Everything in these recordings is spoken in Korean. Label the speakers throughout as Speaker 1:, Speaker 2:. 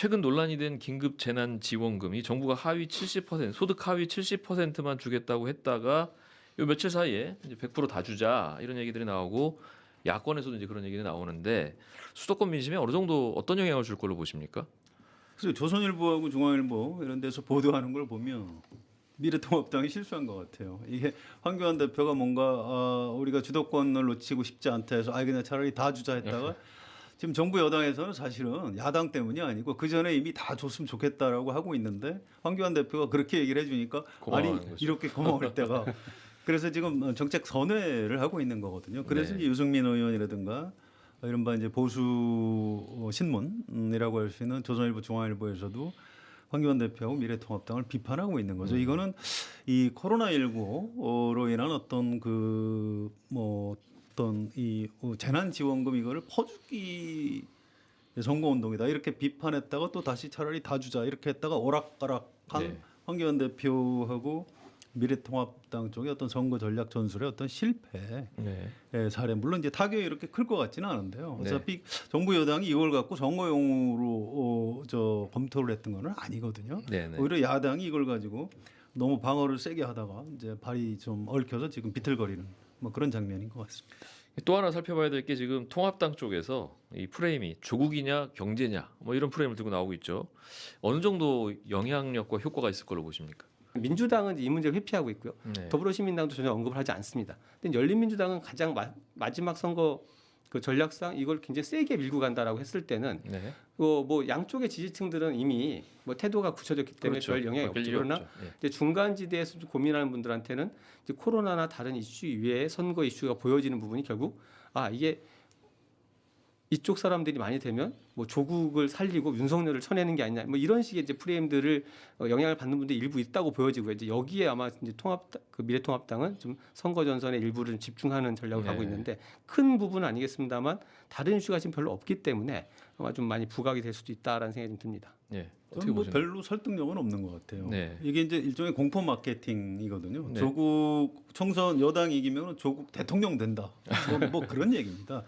Speaker 1: 최근 논란이 된 긴급 재난 지원금이 정부가 하위 70% 소득 하위 70%만 주겠다고 했다가 요 며칠 사이에 이제 100%다 주자 이런 얘기들이 나오고 야권에서도 이제 그런 얘기가 나오는데 수도권 민심에 어느 정도 어떤 영향을 줄 걸로 보십니까?
Speaker 2: 그래서 조선일보하고 중앙일보 이런 데서 보도하는 걸 보면 미래통합당이 실수한 것 같아요. 이게 황교안 대표가 뭔가 아, 우리가 주도권을 놓치고 싶지 않다 해서 아 그냥 차라리 다 주자 했다가 지금 정부 여당에서는 사실은 야당 때문이 아니고 그 전에 이미 다 줬으면 좋겠다라고 하고 있는데 황교안 대표가 그렇게 얘기를 해주니까 아니
Speaker 1: 거죠.
Speaker 2: 이렇게 고마울 때가 그래서 지금 정책 선회를 하고 있는 거거든요. 그래서
Speaker 1: 네.
Speaker 2: 이제 유승민 의원이라든가 이른바 이제 보수 신문이라고 할 수 있는 조선일보, 중앙일보에서도 황교안 대표하고 미래통합당을 비판하고 있는 거죠. 이거는 이 코로나19로 인한 어떤 그 뭐 어떤 이 재난지원금 이거를 퍼주기 선거운동이다 이렇게 비판했다가 또 다시 차라리 다 주자 이렇게 했다가 오락가락한
Speaker 1: 네.
Speaker 2: 황교안 대표하고 미래통합당 쪽의 어떤 선거 전략 전술의 어떤 실패
Speaker 1: 네.
Speaker 2: 예, 사례 물론 이제 타격이 이렇게 클 것 같지는 않은데요.
Speaker 1: 네.
Speaker 2: 어차피 정부 여당이 이걸 갖고 선거용으로 어, 저 검토를 했던 거는 아니거든요.
Speaker 1: 네, 네.
Speaker 2: 오히려 야당이 이걸 가지고 너무 방어를 세게 하다가 이제 발이 좀 얽혀서 지금 비틀거리는 뭐 그런 장면인 것 같습니다.
Speaker 1: 또 하나 살펴봐야 될 게 지금 통합당 쪽에서 이 프레임이 조국이냐 경제냐 뭐 이런 프레임을 들고 나오고 있죠. 어느 정도 영향력과 효과가 있을 걸로 보십니까?
Speaker 3: 민주당은 이 문제를 회피하고 있고요.
Speaker 1: 네.
Speaker 3: 더불어시민당도 전혀 언급을 하지 않습니다. 근데 열린민주당은 가장 마, 마지막 선거 그 전략상 이걸 굉장히 세게 밀고 간다라고 했을 때는
Speaker 1: 네.
Speaker 3: 어, 뭐 양쪽의 지지층들은 이미 뭐 태도가 굳혀졌기 때문에 별 영향이 없죠. 그러나
Speaker 1: 없죠. 예.
Speaker 3: 이제 중간 지대에서 좀 고민하는 분들한테는 이제 코로나나 다른 이슈 이외에 선거 이슈가 보여지는 부분이 결국 아 이게 이쪽 사람들이 많이 되면 뭐 조국을 살리고 윤석열을 쳐내는 게 아니냐 뭐 이런 식의 이제 프레임들을 어, 영향을 받는 분들이 일부 있다고 보여지고요. 이제 여기에 아마 이제 통합 그 미래통합당은 좀 선거 전선의 일부를 좀 집중하는 전략을 가고
Speaker 1: 네.
Speaker 3: 있는데 큰 부분은 아니겠습니다만 다른 이슈가 지금 별로 없기 때문에 아마 좀 많이 부각이 될 수도 있다라는 생각이 좀 듭니다.
Speaker 1: 예. 어떻게
Speaker 2: 저는 뭐? 별로 설득력은 없는 것 같아요.
Speaker 1: 네.
Speaker 2: 이게 이제 일종의 공포 마케팅이거든요.
Speaker 1: 네.
Speaker 2: 조국 총선 여당 이기면 조국 대통령 된다. 뭐, 뭐 그런 얘기입니다.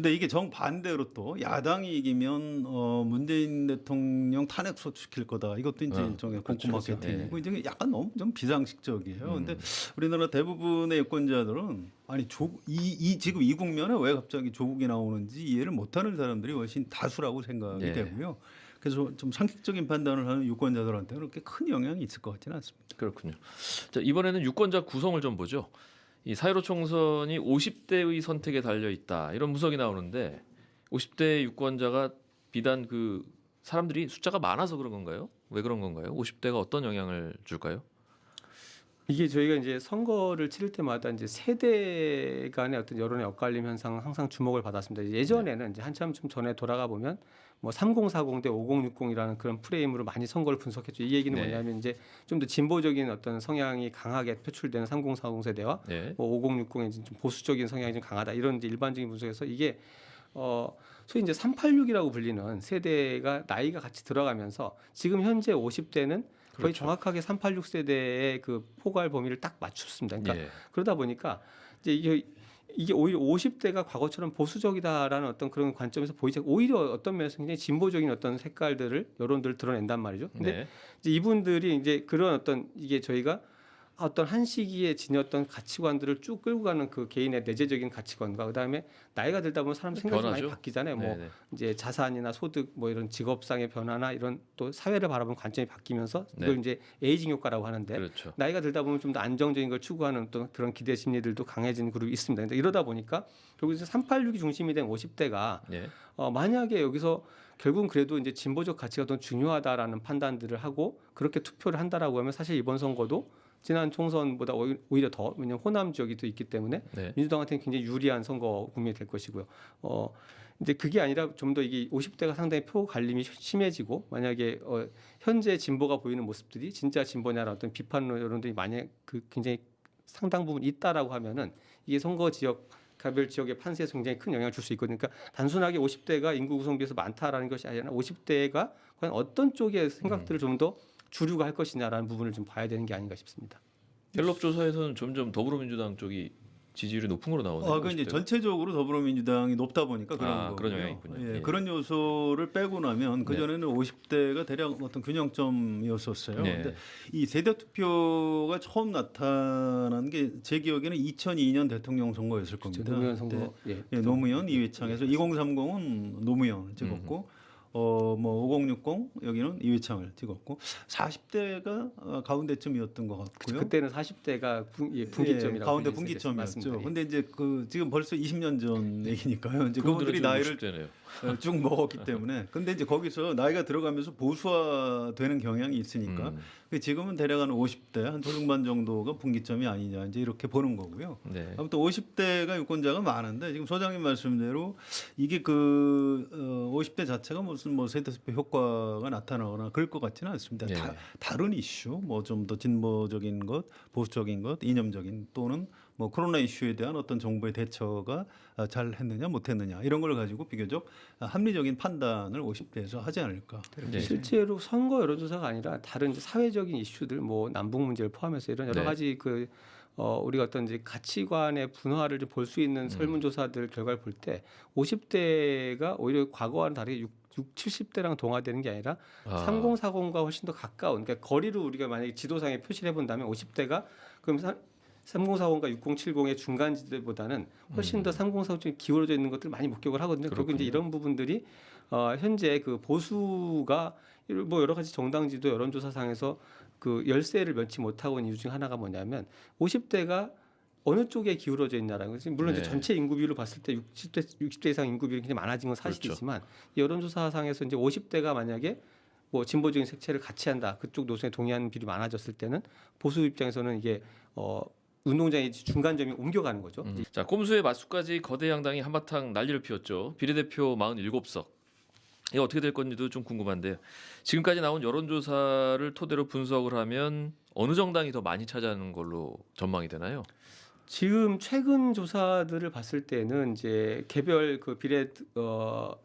Speaker 2: 근데 이게 정 반대로 또 야당이 이기면 어 문재인 대통령 탄핵 소추시킬 거다. 이것도 이제
Speaker 1: 어,
Speaker 2: 일종의 공포
Speaker 1: 그렇죠.
Speaker 2: 마케팅이고 이제 약간 너무 좀 비상식적이에요.
Speaker 1: 음.
Speaker 2: 근데 우리나라 대부분의 유권자들은 아니 조이 이 지금 이 국면에 왜 갑자기 조국이 나오는지 이해를 못하는 사람들이 훨씬 다수라고 생각이
Speaker 1: 네.
Speaker 2: 되고요. 그래서 좀 상식적인 판단을 하는 유권자들한테는 그렇게 큰 영향이 있을 것 같지는 않습니다.
Speaker 1: 그렇군요. 자, 이번에는 유권자 구성을 좀 보죠. 이 사회로 총선이 50대의 선택에 달려 있다. 이런 분석이 나오는데 50대 유권자가 비단 그 사람들이 숫자가 많아서 그런 건가요? 왜 그런 건가요? 50대가 어떤 영향을 줄까요?
Speaker 3: 이게 저희가 이제 선거를 치를 때마다 이제 세대 간의 어떤 여론의 엇갈림 현상 항상 주목을 받았습니다. 예전에는 이제 한참 좀 전에 돌아가 보면 뭐 3040대 5060이라는 그런 프레임으로 많이 선거를 분석했죠. 이 얘기는
Speaker 1: 네.
Speaker 3: 뭐냐면 이제 좀 더 진보적인 어떤 성향이 강하게 표출되는 3040 세대와
Speaker 1: 네.
Speaker 3: 뭐 5060의 좀 보수적인 성향이 좀 강하다 이런 이제 일반적인 분석에서 이게 어 소위 이제 386이라고 불리는 세대가 나이가 같이 들어가면서 지금 현재 50대는 거의
Speaker 1: 그렇죠.
Speaker 3: 정확하게 386 세대의 그 포괄 범위를 딱 맞췄습니다. 그러니까
Speaker 1: 예.
Speaker 3: 그러다 보니까 이제 이게 이게 오히려 50대가 과거처럼 보수적이다라는 어떤 그런 관점에서 보이지 오히려 어떤 면에서 굉장히 진보적인 어떤 색깔들을 여론들을 드러낸단 말이죠. 근데
Speaker 1: 네.
Speaker 3: 이제 이분들이 이제 그런 어떤 이게 저희가 어떤 한 시기에 지녔던 가치관들을 쭉 끌고 가는 그 개인의 내재적인 가치관과 그다음에 나이가 들다 보면 사람 생각이 많이
Speaker 1: 변하죠.
Speaker 3: 바뀌잖아요. 뭐
Speaker 1: 네네.
Speaker 3: 이제 자산이나 소득 뭐 이런 직업상의 변화나 이런 또 사회를 바라보는 관점이 바뀌면서 이걸
Speaker 1: 네.
Speaker 3: 이제 에이징 효과라고 하는데
Speaker 1: 그렇죠.
Speaker 3: 나이가 들다 보면 좀 더 안정적인 걸 추구하는 또 그런 기대 심리들도 강해지는 그룹이 있습니다. 근데 이러다 보니까 결국 이제 386이 중심이 된 50대가
Speaker 1: 예.
Speaker 3: 어, 만약에 여기서 결국은 그래도 이제 진보적 가치가 더 중요하다라는 판단들을 하고 그렇게 투표를 한다라고 하면 사실 이번 선거도 지난 총선보다 오히- 오히려 더 왜냐하면 호남 지역이 또 있기 때문에
Speaker 1: 네.
Speaker 3: 민주당한테는 굉장히 유리한 선거 국면이 될 것이고요. 어, 이제 그게 아니라 좀 더 이게 50대가 상당히 표 갈림이 심해지고 만약에 어, 현재 진보가 보이는 모습들이 진짜 진보냐라는 어떤 비판 여론들이 만약 그 굉장히 상당 부분 있다라고 하면은 이게 선거 지역 가별 지역의 판세에서 굉장히 큰 영향을 줄 수 있거든요. 그러니까 단순하게 50대가 인구 구성 비해서 많다라는 것이 아니라 50대가 과연 어떤 쪽의 생각들을 좀더 주류가 할 것이냐라는 부분을 좀 봐야 되는 게 아닌가 싶습니다.
Speaker 1: 갤럽 조사에서는 점점 더불어민주당 쪽이 지지율이 높은 걸로 나오네요.
Speaker 2: 아, 그 이제
Speaker 1: 50대가.
Speaker 2: 전체적으로 더불어민주당이 높다 보니까 그런
Speaker 1: 아. 그런 영향이 있군요.
Speaker 2: 예,
Speaker 1: 예.
Speaker 2: 그런 요소를 빼고 나면 그 전에는 50대가 대략 어떤 균형점이었었어요.
Speaker 1: 네.
Speaker 2: 근데 이 세대 투표가 처음 나타난 게 제 기억에는 2002년 대통령 선거였을 겁니다.
Speaker 3: 노무현 선거
Speaker 2: 그때
Speaker 3: 예.
Speaker 2: 예, 노무현 이회창에서 2030은 노무현 찍었고 어뭐 5060 여기는 이회창을 찍었고 40대가 어, 가운데쯤이었던 것 같고요.
Speaker 3: 그때는 40대가 분, 예, 분기점이라고
Speaker 2: 예, 가운데 분기점이었죠. 근데 이제 그 지금 벌써 20년 전 얘기니까요. 이제 그분들이 나이를
Speaker 1: 60대네요.
Speaker 2: 어, 쭉 먹었기 때문에 근데 이제 거기서 나이가 들어가면서 보수화되는 경향이 있으니까
Speaker 1: 음.
Speaker 2: 그 지금은 대략 한 50대 한 초중반 정도가 분기점이 아니냐 이제 이렇게 보는 거고요.
Speaker 1: 네.
Speaker 2: 아무튼 50대가 유권자가 많은데 지금 소장님 말씀대로 이게 그 어, 50대 자체가 무슨 뭐 세대투표 효과가 나타나거나 그럴 것 같지는 않습니다.
Speaker 1: 네.
Speaker 2: 다, 다른 이슈 뭐 좀 더 진보적인 것, 보수적인 것, 이념적인 또는 뭐 코로나 이슈에 대한 어떤 정부의 대처가 아, 잘 했느냐 못했느냐 이런 걸 가지고 비교적 아, 합리적인 판단을 50대에서 하지 않을까.
Speaker 1: 네.
Speaker 3: 실제로 선거 여론조사가 아니라 다른 사회적인 이슈들 뭐 남북 문제를 포함해서 이런 여러
Speaker 1: 네.
Speaker 3: 가지 그 어, 우리가 어떤 이제 가치관의 분화를 볼 수 있는
Speaker 1: 음.
Speaker 3: 설문조사들 결과를 볼 때 50대가 오히려 과거와는 다르게 6, 6 70대랑 동화되는 게 아니라
Speaker 1: 아.
Speaker 3: 3040과 훨씬 더 가까운 그러니까 거리를 우리가 만약에 지도상에 표시를 해본다면 50대가 그럼 3040과 6070의 중간 지대보다는 훨씬 더 3040 쪽에 기울어져 있는 것들 을 많이 목격을 하거든요. 결국 이제
Speaker 1: 음. 그렇군요.
Speaker 3: 이런 부분들이 어, 현재 그 보수가 뭐 여러 가지 정당 지도 여론조사상에서 그 열세를 면치 못하고 있는 이유 중 하나가 뭐냐면 50대가 어느 쪽에 기울어져 있냐라는 거지. 물론
Speaker 1: 네.
Speaker 3: 이제 전체 인구 비율로 봤을 때 60대 60대 이상 인구 비율이 굉장히 많아진 건
Speaker 1: 그렇죠.
Speaker 3: 사실이지만 이 여론조사상에서 이제 50대가 만약에 뭐 진보적인 색채를 같이 한다 그쪽 노선에 동의하는 비율이 많아졌을 때는 보수 입장에서는 이게 어 운동장의 중간점이 옮겨가는 거죠.
Speaker 1: 음. 자 꼼수의 맞수까지 거대 양당이 한바탕 난리를 피웠죠. 비례대표 47석. 이거 어떻게 될 건지도 좀 궁금한데요. 지금까지 나온 여론조사를 토대로 분석을 하면 어느 정당이 더 많이 차지하는 걸로 전망이 되나요?
Speaker 3: 지금 최근 조사들을 봤을 때는 이제 개별 그 비례 어,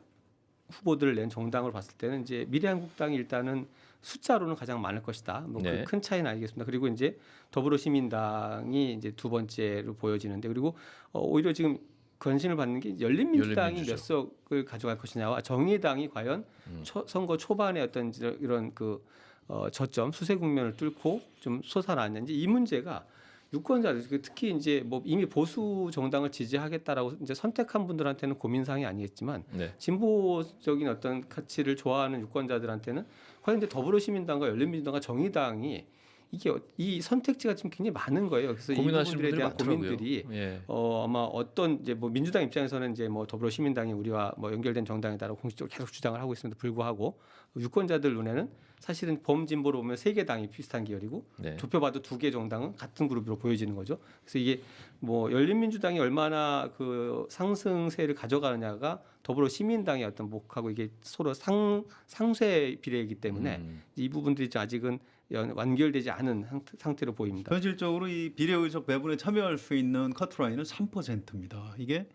Speaker 3: 후보들을 낸 정당을 봤을 때는 이제 미래한국당이 일단은 숫자로는 가장 많을 것이다. 뭐
Speaker 1: 네.
Speaker 3: 큰 차이는 알겠습니다. 그리고 이제 더불어시민당이 이제 두 번째로 보여지는데 그리고 어, 오히려 지금 관심을 받는 게 열린민주당이
Speaker 1: 열린민주죠.
Speaker 3: 몇 석을 가져갈 것이냐와 정의당이 과연
Speaker 1: 음.
Speaker 3: 초- 선거 초반에 어떤 이런- 그 어, 저점 수세 국면을 뚫고 좀 솟아났는지 이 문제가 유권자들 그 특히 이제 뭐 이미 보수 정당을 지지하겠다라고 이제 선택한 분들한테는 고민 사항이 아니겠지만
Speaker 1: 네.
Speaker 3: 진보적인 어떤 가치를 좋아하는 유권자들한테는 이제 더불어시민당과 열린민주당과 정의당이 이게 어- 이 선택지가 지금 굉장히 많은 거예요. 그래서 이 부분들에 대한
Speaker 1: 많더라고요.
Speaker 3: 고민들이
Speaker 1: 예.
Speaker 3: 어 아마 어떤 이제 뭐 민주당 입장에서는 이제 뭐 더불어시민당이 우리와 뭐 연결된 정당이다라고 공식적으로 계속 주장을 하고 있음에도 불구하고 유권자들 눈에는 사실은 범진보로 보면 세 개 당이 비슷한 계열이고
Speaker 1: 네.
Speaker 3: 좁혀봐도 두 개 정당은 같은 그룹으로 보여지는 거죠. 그래서 이게 뭐 열린민주당이 얼마나 그 상승세를 가져가느냐가 더불어 시민당의 어떤 목하고 이게 서로 상 상쇄 비례이기 때문에
Speaker 1: 음.
Speaker 3: 이 부분들이 좀 아직은 연- 완결되지 않은 상태- 상태 로 보입니다.
Speaker 2: 현실적으로 이 비례 의석 배분에 참여할 수 있는 커트라인은 3%입니다. 이게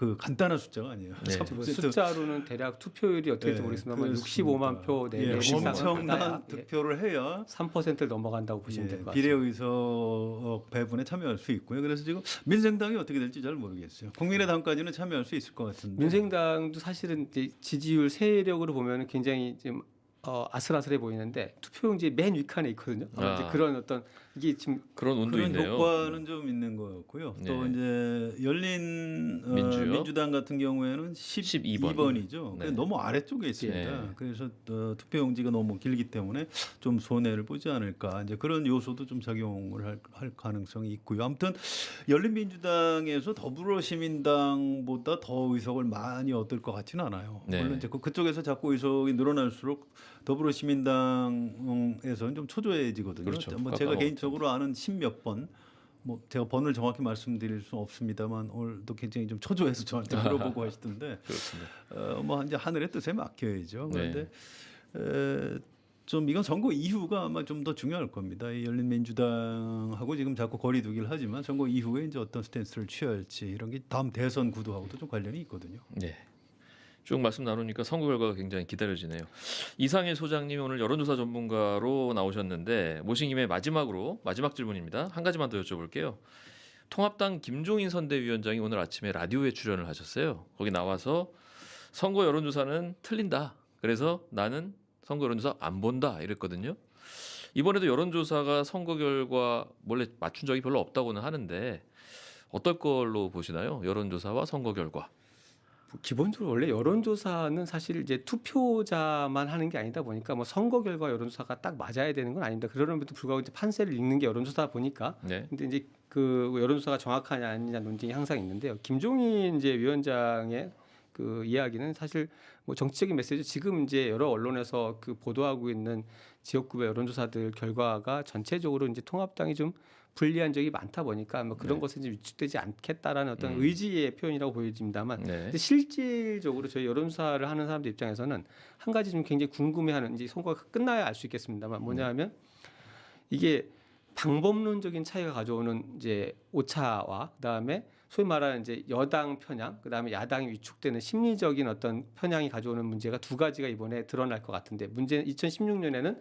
Speaker 2: 그 간단한 숫자가 아니에요.
Speaker 1: 네.
Speaker 2: 3%.
Speaker 3: 숫자로는 대략 투표율이 어떻게 될지
Speaker 2: 예,
Speaker 3: 모르겠습니다만
Speaker 2: 그렇습니다.
Speaker 3: 65만 표
Speaker 2: 예,
Speaker 3: 내외 이상
Speaker 2: 엄청난 득표를 해야
Speaker 3: 3%를 넘어간다고 보시면 될
Speaker 2: 예,
Speaker 3: 것 같습니다.
Speaker 2: 비례의석 배분에 참여할 수 있고요. 그래서 지금 민생당이 어떻게 될지 잘 모르겠어요. 국민의당까지는 참여할 수 있을 것 같은데.
Speaker 3: 민생당도 사실은 이제 지지율 세력으로 보면 굉장히 지금 어, 아슬아슬해 보이는데 투표용지 맨 윗칸에 있거든요. 이제
Speaker 1: 아.
Speaker 3: 그런 어떤 이게 지금
Speaker 1: 그런 운도
Speaker 2: 그런
Speaker 1: 있네요.
Speaker 2: 효과는 좀 있는 것 같고요. 또
Speaker 1: 네.
Speaker 2: 이제 열린 어,
Speaker 1: 민주요?
Speaker 2: 민주당 같은 경우에는
Speaker 1: 12번.
Speaker 2: 12번 이죠.
Speaker 1: 네.
Speaker 2: 너무 아래쪽에 있습니다.
Speaker 1: 네.
Speaker 2: 그래서 어, 투표용지가 너무 길기 때문에 좀 손해를 보지 않을까. 이제 그런 요소도 좀 작용을 할, 할 가능성이 있고요. 아무튼 열린 민주당에서 더불어시민당보다 더 의석을 많이 얻을 것 같지는 않아요.
Speaker 1: 네.
Speaker 2: 물론 이제 그- 그쪽에서 자꾸 의석이 늘어날수록 더불어시민당에서는 좀 초조해지거든요.
Speaker 1: 그렇죠.
Speaker 2: 뭐 제가
Speaker 1: 깎아먹었죠.
Speaker 2: 개인적으로 아는 십몇 번, 뭐 제가 번을 정확히 말씀드릴 수 없습니다만 오늘도 굉장히 좀 초조해서 저한테 물어보고 하시던데
Speaker 1: 그렇습니다.
Speaker 2: 어, 뭐 이제 하늘의 뜻에 맡겨야죠.
Speaker 1: 네.
Speaker 2: 그런데 에, 좀 이건 선거 이후가 아마 좀 더 중요할 겁니다. 이 열린민주당하고 지금 자꾸 거리두기를 하지만 선거 이후에 이제 어떤 스탠스를 취할지 이런 게 다음 대선 구도하고도 좀 관련이 있거든요.
Speaker 1: 네. 쭉 말씀 나누니까 선거 결과가 굉장히 기다려지네요. 이상일 소장님이 오늘 여론조사 전문가로 나오셨는데 모신 김에 마지막으로 마지막 질문입니다. 한 가지만 더 여쭤볼게요. 통합당 김종인 선대위원장이 오늘 아침에 라디오에 출연을 하셨어요. 거기 나와서 선거 여론조사는 틀린다. 그래서 나는 선거 여론조사 안 본다 이랬거든요. 이번에도 여론조사가 선거 결과 원래 맞춘 적이 별로 없다고는 하는데 어떨 걸로 보시나요? 여론조사와 선거 결과.
Speaker 3: 기본적으로 원래 여론조사는 사실 이제 투표자만 하는 게 아니다 보니까 뭐 선거 결과 여론조사가 딱 맞아야 되는 건 아닙니다. 그러는데도 불구하고 이제 판세를 읽는 게 여론조사 보니까
Speaker 1: 네.
Speaker 3: 근데 이제 그 여론조사가 정확하냐 아니냐 논쟁이 항상 있는데요. 김종인 이제 위원장의 그 이야기는 사실 뭐 정치적인 메시지 지금 이제 여러 언론에서 그 보도하고 있는 지역구의 여론조사들 결과가 전체적으로 이제 통합당이 좀 불리한 적이 많다 보니까 뭐 그런
Speaker 1: 네.
Speaker 3: 것은 이제 위축되지 않겠다라는 어떤
Speaker 1: 음.
Speaker 3: 의지의 표현이라고 보여집니다만
Speaker 1: 네.
Speaker 3: 실질적으로 저희 여론조사를 하는 사람들 입장에서는 한 가지 좀 굉장히 궁금해하는 이제 선거가 끝나야 알 수 있겠습니다만 뭐냐하면 이게 방법론적인 차이가 가져오는 이제 오차와 그다음에 소위 말하는 이제 여당 편향 그다음에 야당이 위축되는 심리적인 어떤 편향이 가져오는 문제가 두 가지가 이번에 드러날 것 같은데 문제는 2016년에는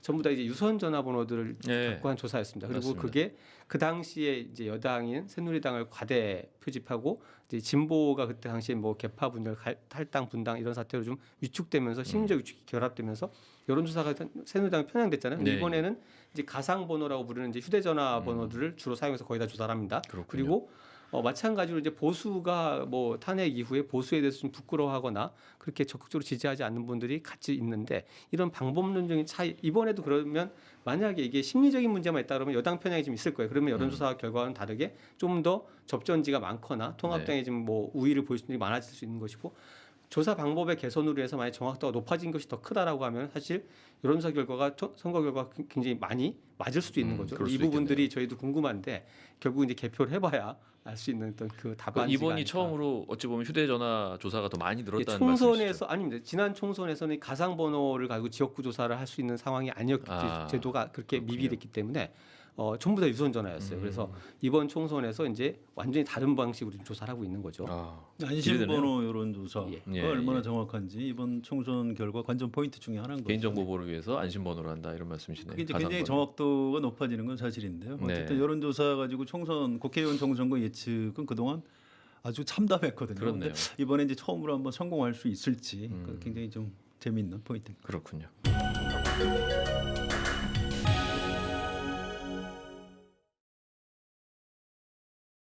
Speaker 3: 전부 다 이제 유선 전화번호들을
Speaker 1: 네.
Speaker 3: 갖고 한 조사였습니다. 그리고
Speaker 1: 맞습니다.
Speaker 3: 그게 그 당시에 이제 여당인 새누리당을 과대 표집하고 이제 진보가 그때 당시에 뭐 개파 분열, 갈- 탈당 분당 이런 사태로 좀 위축되면서 심리적 위축이 결합되면서 여론조사가 새누리당 편향됐잖아요. 근데
Speaker 1: 네.
Speaker 3: 이번에는 이제 가상 번호라고 부르는 이제 휴대전화 번호들을 주로 사용해서 거의 다 조사를 합니다.
Speaker 1: 그렇군요.
Speaker 3: 그리고 어, 마찬가지로 이제 보수가 뭐 탄핵 이후에 보수에 대해서 좀 부끄러워하거나 그렇게 적극적으로 지지하지 않는 분들이 같이 있는데 이런 방법론적인 차이 이번에도 그러면 만약에 이게 심리적인 문제만 있다 그러면 여당 편향이 좀 있을 거예요. 그러면 여론조사 결과와는 다르게 좀 더 접전지가 많거나 통합당이 좀뭐 우위를 보일 수 있는 게 많아질 수 있는 것이고 조사 방법의 개선으로 해서 만약 정확도가 높아진 것이 더 크다라고 하면 사실 여론조사 결과가 토- 선거 결과가 굉장히 많이 맞을 수도 있는
Speaker 1: 음,
Speaker 3: 거죠.
Speaker 1: 그럴
Speaker 3: 이 부분들이 저희도 궁금한데 결국 이제 개표를 해봐야 알 수 있는 어떤
Speaker 1: 그그
Speaker 3: 답안지가
Speaker 1: 이번이
Speaker 3: 아닐까.
Speaker 1: 처음으로 어찌 보면 휴대전화 조사가 더 많이
Speaker 3: 예,
Speaker 1: 늘었다는
Speaker 3: 총선에서
Speaker 1: 말씀이시죠?
Speaker 3: 아닙니다. 지난 총선에서는 가상 번호를 가지고 지역구 조사를 할 수 있는 상황이 아니었기
Speaker 1: 아,
Speaker 3: 제도가 그렇게
Speaker 1: 그렇군요.
Speaker 3: 미비됐기 때문에 어, 전부 다 유선 전화였어요.
Speaker 1: 음.
Speaker 3: 그래서 이번 총선에서 이제 완전히 다른 방식으로 좀 조사를 하고 있는 거죠.
Speaker 1: 아,
Speaker 2: 안심번호 여론조사가
Speaker 3: 예.
Speaker 1: 예,
Speaker 2: 얼마나
Speaker 1: 예.
Speaker 2: 정확한지 이번 총선 결과 관전 포인트 중에 하나인 거죠.
Speaker 1: 개인정보 보호를 위해서 안심번호를 한다 이런 말씀이시네요.
Speaker 2: 그게 이제
Speaker 1: 가상
Speaker 2: 굉장히
Speaker 1: 번호.
Speaker 2: 정확도가 높아지는 건 사실인데요.
Speaker 1: 네.
Speaker 2: 어쨌든 여론조사 가지고 총선 국회의원 총선거 예측은 그동안 아주
Speaker 1: 참담했거든요.
Speaker 2: 근데 이번에 이제 처음으로 한번 성공할 수 있을지
Speaker 1: 음.
Speaker 2: 그 굉장히 좀 재미있는 포인트입니다.
Speaker 1: 그렇군요.